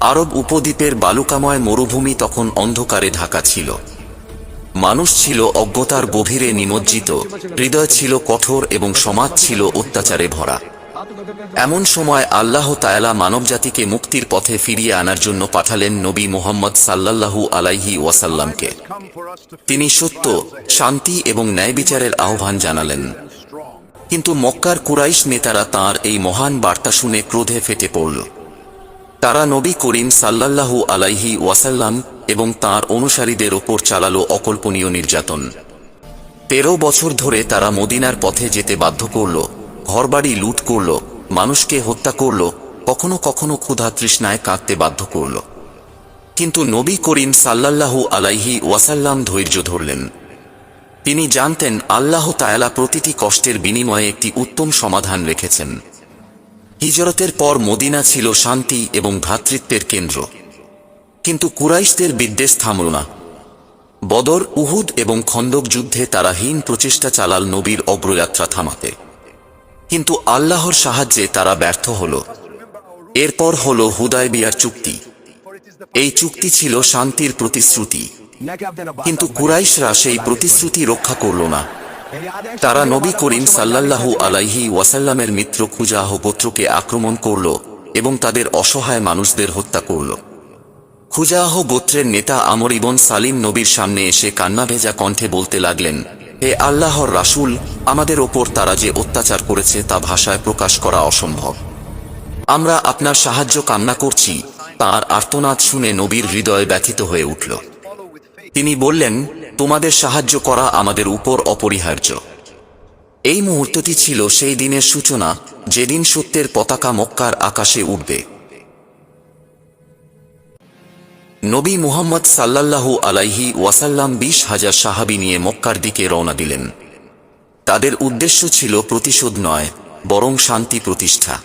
আরব উপদ্বীপের বালুকাময় মরুভূমি তখন অন্ধকারে ঢাকা ছিল। মানুষ ছিল অজ্ঞতার গভীরে নিমজ্জিত, হৃদয় ছিল কঠোর এবং সমাজ ছিল অত্যাচারে ভরা। এমন সময় আল্লাহ তায়ালা মানবজাতিকে মুক্তির পথে ফিরিয়ে আনার জন্য পাঠালেন নবী মোহাম্মদ সাল্লাল্লাহু আলাইহি ওয়াসাল্লামকে। তিনি সত্য, শান্তি এবং ন্যায় বিচারের আহ্বান জানালেন। কিন্তু মক্কার কুরাইশ নেতারা তার এই মহান বার্তা শুনে ক্রোধে ফেটে পড়ল। তারা নবী করিম সাল্লাল্লাহু আলাইহি ওয়াসাল্লাম এবং তার অনুসারীদের ওপর চালালো অকল্পনীয় নির্যাতন। তেরো বছর ধরে তারা মদিনার পথে যেতে বাধ্য করল, ঘরবাড়ি লুট করল, মানুষকে হত্যা করল, কখনো কখনো ক্ষুধা তৃষ্ণায় কাঁদতে বাধ্য করল। কিন্তু নবী করিম সাল্লাল্লাহু আলাইহি ওয়াসাল্লাম ধৈর্য ধরলেন। তিনি জানতেন আল্লাহ তায়ালা প্রতিটি কষ্টের বিনিময়ে একটি উত্তম সমাধান রেখেছেন। হিজরতের পর মদিনা ছিল শান্তি এবং ভ্রাতৃত্বের কেন্দ্র। কিন্তু কুরাইশদের বিদ্বেষ থামল না। বদর, উহুদ এবং খন্দক যুদ্ধে তারা হীন প্রচেষ্টা চালাল নবীর অগ্রযাত্রা থামাতে। কিন্তু আল্লাহর সাহায্যে তারা ব্যর্থ হল। এরপর হল হুদায়বিয়ার চুক্তি। এই চুক্তি ছিল শান্তির প্রতিশ্রুতি। কিন্তু কুরাইশরা সেই প্রতিশ্রুতি রক্ষা করল না। তারা নবী করিম সাল্লাল্লাহু আলাইহি ওয়াসাল্লামের মিত্র খুজাহ গোত্রকে আক্রমণ করল এবং তাদের অসহায় মানুষদের হত্যা করল। খুজাহ গোত্রের নেতা আমর ইবন সালিম নবীর সামনে এসে কান্না ভেজা কণ্ঠে বলতে লাগলেন, হে আল্লাহর রাসূল, আমাদের ওপর তারা যে অত্যাচার করেছে তা ভাষায় প্রকাশ করা অসম্ভব। আমরা আপনার সাহায্য কান্না করছি। তার আর্তনাদ শুনে নবীর হৃদয় ব্যথিত হয়ে উঠল। তিনি বললেন তোমাদের সাহায্য করা আমাদের উপর অপরিহার্য। এই মুহূর্তটি ছিল সেই দিনের সূচনা, যেদিন সত্যের পতাকা মক্কার আকাশে উঠবে। নবী মুহাম্মদ সাল্লাল্লাহু আলাইহি ওয়াসাল্লাম বিশ হাজার সাহাবি নিয়ে মক্কার দিকে রওনা দিলেন। তাদের উদ্দেশ্য ছিল প্রতিশোধ নয়, বরং শান্তি প্রতিষ্ঠা।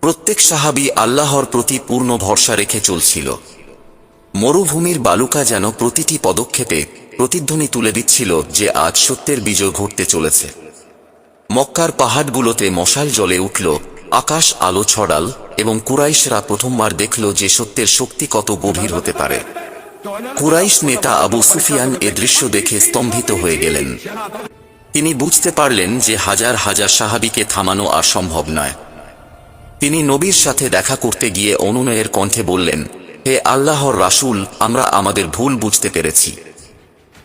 প্রত্যেক সাহাবি আল্লাহর প্রতি পূর্ণ ভরসা রেখে চলছিল। মরুভূমির বালুকা যেন প্রতিটি পদক্ষেপে প্রতিধ্বনি তুলে দিচ্ছিল যে আজ সত্যের বিজয় ঘটতে চলেছে। মক্কার পাহাড়গুলোতে মশাল জ্বলে উঠল, আকাশ আলো ছড়াল এবং কুরাইশরা প্রথমবার দেখল যে সত্যের শক্তি কত গভীর হতে পারে। কুরাইশ নেতা আবু সুফিয়ান এ দৃশ্য দেখে স্তম্ভিত হয়ে গেলেন। তিনি বুঝতে পারলেন যে হাজার হাজার সাহাবিকে থামানো আর সম্ভব নয়। তিনি নবীর সাথে দেখা করতে গিয়ে অনুনয়ের কণ্ঠে বললেন, হে আল্লাহর রাসূল, আমরা আমাদের ভুল বুঝতে পেরেছি।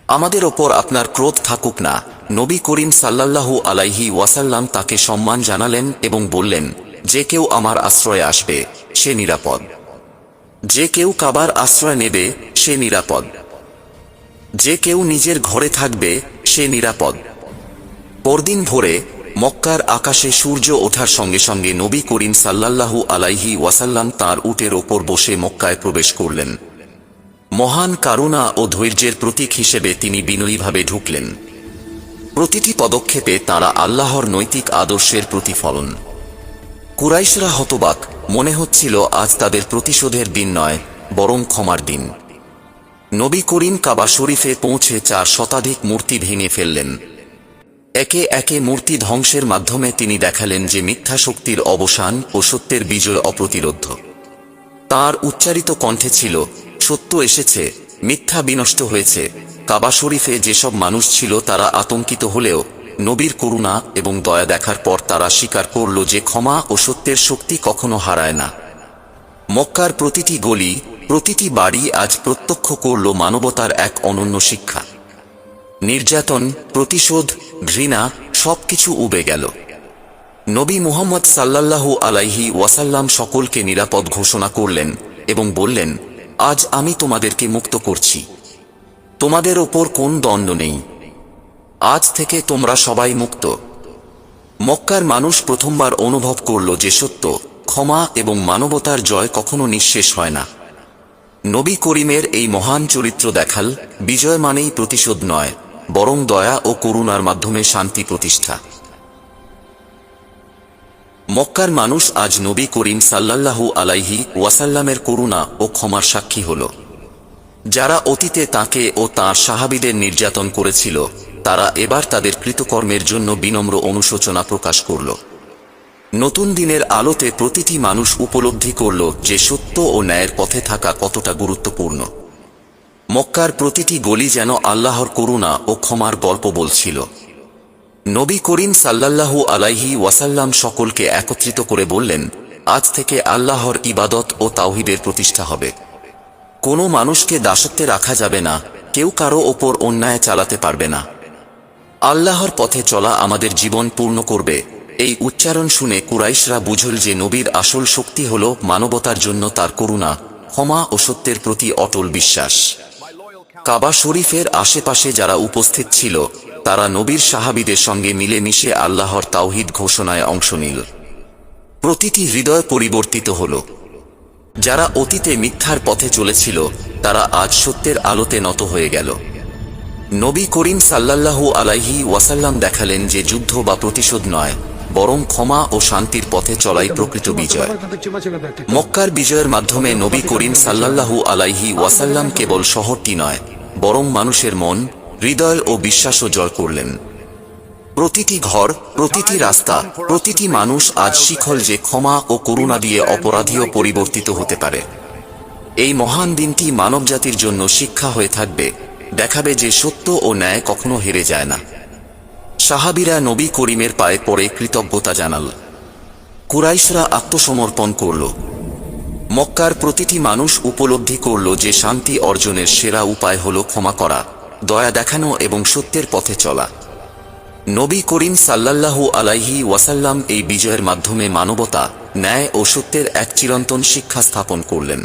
আমাদের ওপর আপনার ক্রোধ থাকুক না। নবী করিম সাল্লাল্লাহু আলাইহি ওয়াসাল্লাম তাকে সম্মান জানালেন এবং বললেন, যে কেউ আমার আশ্রয়ে আসবে, সে নিরাপদ। যে কেউ কাবার আশ্রয় নেবে, সে নিরাপদ। যে কেউ নিজের ঘরে থাকবে, সে নিরাপদ। পরদিন ভোরে মক্কার আকাশে সূর্য ওঠার সঙ্গে সঙ্গে নবী করিম সাল্লাল্লাহু আলাইহি ওয়াসাল্লাম তার উটের ওপর বসে মক্কায় প্রবেশ করলেন। মহান কারুণা ও ধৈর্যের প্রতীক হিসেবে তিনি বিনয়ীভাবে ঢুকলেন। প্রতিটি পদক্ষেপে তারা আল্লাহর নৈতিক আদর্শের প্রতিফলন। কুরাইশরা হতবাক, মনে হচ্ছিল আজ তাদের প্রতিশোধের দিন নয়, বরং ক্ষমার দিন। নবী করিম কাবা শরীফে পৌঁছে চার শতাধিক মূর্তি ভেঙে ফেললেন। একে একে মূর্তি ধ্বংসের মাধ্যমে তিনি দেখালেন যে মিথ্যা শক্তির অবসান ও সত্যের বিজয় অপ্রতিরোধ। তার উচ্চারিত কণ্ঠে ছিল সত্য এসেছে, মিথ্যা বিনষ্ট হয়েছে। কাবা শরীফে যেসব মানুষ ছিল তারা আতঙ্কিত হলেও নবীর করুণা এবং দয়া দেখার পর তারা স্বীকার করল যে ক্ষমা ও সত্যের শক্তি কখনো হারায় না। মক্কার প্রতিটি গলি, প্রতিটি বাড়ি আজ প্রত্যক্ষ করল মানবতার এক অনন্য শিক্ষা। নির্যাতন, প্রতিশোধ, ঘৃণা সবকিছু উবে গেল। নবী মুহাম্মদ সাল্লাল্লাহু আলাইহি ওয়াসাল্লাম সকলকে নিরাপদ ঘোষণা করলেন এবং বললেন আজ আমি তোমাদেরকে মুক্ত করছি। তোমাদের ওপর কোন দণ্ড নেই। আজ থেকে তোমরা সবাই মুক্ত। মক্কার মানুষ প্রথমবার অনুভব করল যে সত্য, ক্ষমা এবং মানবতার জয় কখনো নিঃশেষ হয় না। নবী করিমের এই মহান চরিত্র দেখাল বিজয় মানেই প্রতিশোধ নয়, বরং দয়া ও করুণার মাধ্যমে শান্তি প্রতিষ্ঠা। মক্কার মানুষ আজ নবী করিম সাল্লাল্লাহু আলাইহি ওয়াসাল্লামের করুণা ও ক্ষমার সাক্ষী হল। যারা অতীতে তাকে ও তাঁর সাহাবিদের নির্যাতন করেছিল, তারা এবার তাদের কৃতকর্মের জন্য বিনম্র অনুশোচনা প্রকাশ করল। নতুন দিনের আলোতে প্রতিটি মানুষ উপলব্ধি করল যে সত্য ও ন্যায়ের পথে থাকা কতটা গুরুত্বপূর্ণ। মক্কার প্রতিটি গলি যেন আল্লাহর করুণা ও ক্ষমার গল্প বলছিল। নবী করিম সাল্লাল্লাহু আলাইহি ওয়াসাল্লাম সকলকে একত্রিত করে বললেন, আজ থেকে আল্লাহর ইবাদত ও তাওহিদের প্রতিষ্ঠা হবে। কোনো মানুষকে দাসত্বে রাখা যাবে না, কেউ কারও ওপর অন্যায় চালাতে পারবে না। আল্লাহর পথে চলা আমাদের জীবন পূর্ণ করবে। এই উচ্চারণ শুনে কুরাইশরা বুঝল যে নবীর আসল শক্তি হল মানবতার জন্য তার করুণা, ক্ষমা ও সত্যের প্রতি অটল বিশ্বাস। কাবা শরীফের আশেপাশে যারা উপস্থিত ছিল, তারা নবীর সাহাবিদের সঙ্গে মিলেমিশে আল্লাহর তাওহিদ ঘোষণায় অংশ নিল। প্রতিটি হৃদয় পরিবর্তিত হল। যারা অতীতে মিথ্যার পথে চলেছিল, তারা আজ সত্যের আলোতে নত হয়ে গেল। নবী করিম সাল্লাল্লাহু আলাইহি ওয়াসাল্লাম দেখালেন যে যুদ্ধ বা প্রতিশোধ নয় বরং ক্ষমা ও শান্তির পথে চলাই প্রকৃত বিজয়। মক্কার বিজয়ের মাধ্যমে নবী করিম সাল্লাল্লাহু আলাইহি ওয়াসাল্লাম কেবল শহরটি নয়, বরং মানুষের মন, হৃদয় ও বিশ্বাসও জয় করলেন। প্রতিটি ঘর, প্রতিটি রাস্তা, প্রতিটি মানুষ আজ শিখল যে ক্ষমা ও করুণা দিয়ে অপরাধীও পরিবর্তিত হতে পারে। এই মহান দিনটি মানবজাতির জন্য শিক্ষা হয়ে থাকবে, দেখাবে যে সত্য ও ন্যায় কখনো হেরে যায় না। সাহাবিরা নবী করিমের পায়ে পড়ে কৃতজ্ঞতা জানাল। কুরাইশরা আত্মসমর্পণ করল। মক্কার প্রতিটি মানুষ উপলব্ধি করল যে শান্তি অর্জনের সেরা উপায় হল ক্ষমা করা, দয়া দেখানো এবং সত্যের পথে চলা। নবী করিম সাল্লাল্লাহু আলাইহি ওয়াসাল্লাম এই বিজয়ের মাধ্যমে মানবতা, ন্যায় ও সত্যের এক চিরন্তন শিক্ষা স্থাপন করলেন।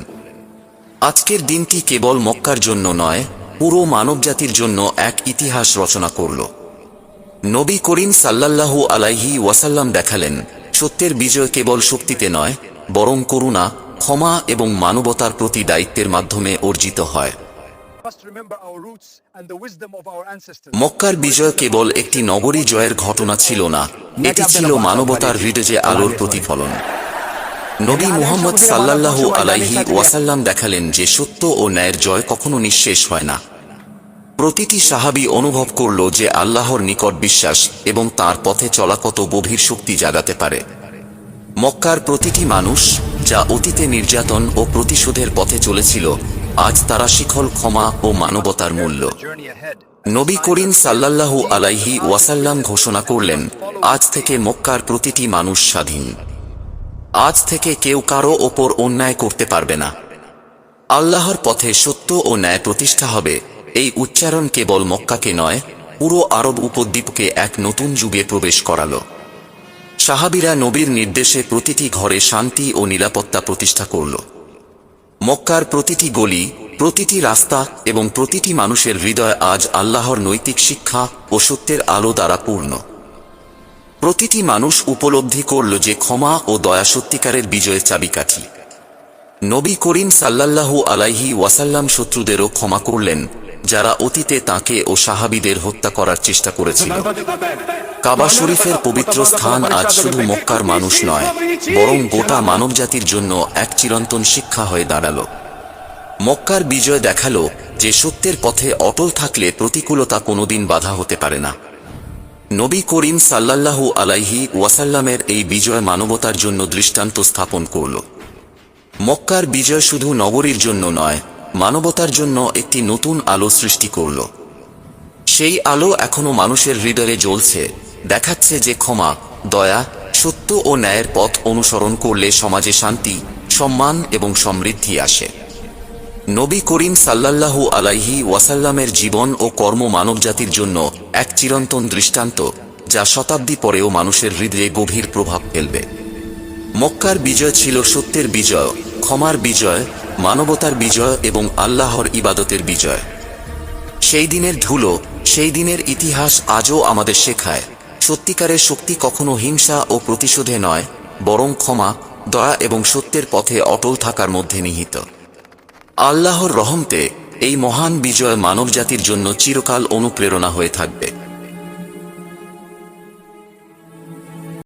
আজকের দিনটি কেবল মক্কার জন্য নয়, পুরো মানবজাতির জন্য এক ইতিহাস রচনা করল। নবী করিম সাল্লাল্লাহু আলাইহি ওয়াসাল্লাম দেখালেন সত্যের বিজয় কেবল শক্তিতে নয় বরং করুণা ক্ষমা এবং মানবতার প্রতি দায়িত্বের মাধ্যমে অর্জিত হয়. মক্কার বিজয় কেবল একটি নগরী জয়ের ঘটনা ছিল না এটি ছিল মানবতার হৃদয়ে আলোর প্রতিফলন। নবী মুহাম্মদ সাল্লাল্লাহু আলাইহি ওয়াসাল্লাম দেখালেন যে সত্য ও ন্যায়ের জয় কখনো নিঃশেষ হয় না। প্রতিটি সাহাবী অনুভব করল যে আল্লাহর নিকট বিশ্বাস এবং তার পথে চলা কত গভীর শক্তি জাগাতে পারে। মক্কার প্রতিটি মানুষ যা অতীতে নির্যাতন ও প্রতিশোধের পথে চলেছিল, আজ তারা শিখল ক্ষমা ও মানবতার মূল্য। নবী করিম সাল্লাল্লাহু আলাইহি ওয়াসাল্লাম ঘোষণা করলেন, আজ থেকে মক্কার প্রতিটি মানুষ স্বাধীন। আজ থেকে কেউ কারও ওপর অন্যায় করতে পারবে না। আল্লাহর পথে সত্য ও ন্যায় প্রতিষ্ঠা হবে এই উচ্চারণ কেবল মক্কাকে নয়, পুরো আরব উপদ্বীপকে এক নতুন যুগে প্রবেশ করালো। সাহাবিরা নবীর নির্দেশে প্রতিটি ঘরে শান্তি ও নিরাপত্তা প্রতিষ্ঠা করল। মক্কার প্রতিটি গলি, প্রতিটি রাস্তা এবং প্রতিটি মানুষের হৃদয় আজ আল্লাহর নৈতিক শিক্ষা ও সত্যের আলো দ্বারা পূর্ণ। প্রতিটি মানুষ উপলব্ধি করল যে ক্ষমা ও দয়া সত্যিকারের বিজয়ের চাবিকাঠি। নবী করিম সাল্লাল্লাহু আলাইহি ওয়াসাল্লাম শত্রুদেরও ক্ষমা করলেন, যারা অতীতে তাকে ও সাহাবিদের হত্যা করার চেষ্টা করেছিল। কাবা শরীফের পবিত্র স্থান আজ শুধু মক্কার মানুষ নয়, বরং গোটা মানবজাতির জন্য এক চিরন্তন শিক্ষা হয়ে দাঁড়াল। মক্কার বিজয় দেখাল যে সত্যের পথে অটল থাকলে প্রতিকূলতা কোনোদিন বাধা হতে পারে না। নবী করিম সাল্লাল্লাহু আলাইহি ওয়াসাল্লামের এই বিজয় মানবতার জন্য দৃষ্টান্ত স্থাপন করল। মক্কার বিজয় শুধু নগরীর জন্য নয়, মানবতার জন্য একটি নতুন আলো সৃষ্টি করল। সেই আলো এখনও মানুষের হৃদয়ে জ্বলছে, দেখাচ্ছে যে ক্ষমা, দয়া, সত্য ও ন্যায়ের পথ অনুসরণ করলে সমাজে শান্তি, সম্মান এবং সমৃদ্ধি আসে। নবী করিম সাল্লাল্লাহু আলাইহি ওয়াসাল্লামের জীবন ও কর্ম মানবজাতির জন্য এক চিরন্তন দৃষ্টান্ত, যা শতাব্দী পরেও মানুষের হৃদয়ে গভীর প্রভাব ফেলবে। মক্কার বিজয় ছিল সত্যের বিজয় ক্ষমার বিজয়, মানবতার বিজয় এবং আল্লাহর ইবাদতের বিজয়। সেই দিনের ধুলো, সেই দিনের ইতিহাস আজও আমাদের শেখায়, সত্যিকারের শক্তি কখনো হিংসা ও প্রতিশোধে নয়, বরং ক্ষমা, দয়া এবং সত্যের পথে অটল থাকার মধ্যে নিহিত। আল্লাহর রহমতে এই মহান বিজয় মানবজাতির জন্য চিরকাল অনুপ্রেরণা হয়ে থাকবে।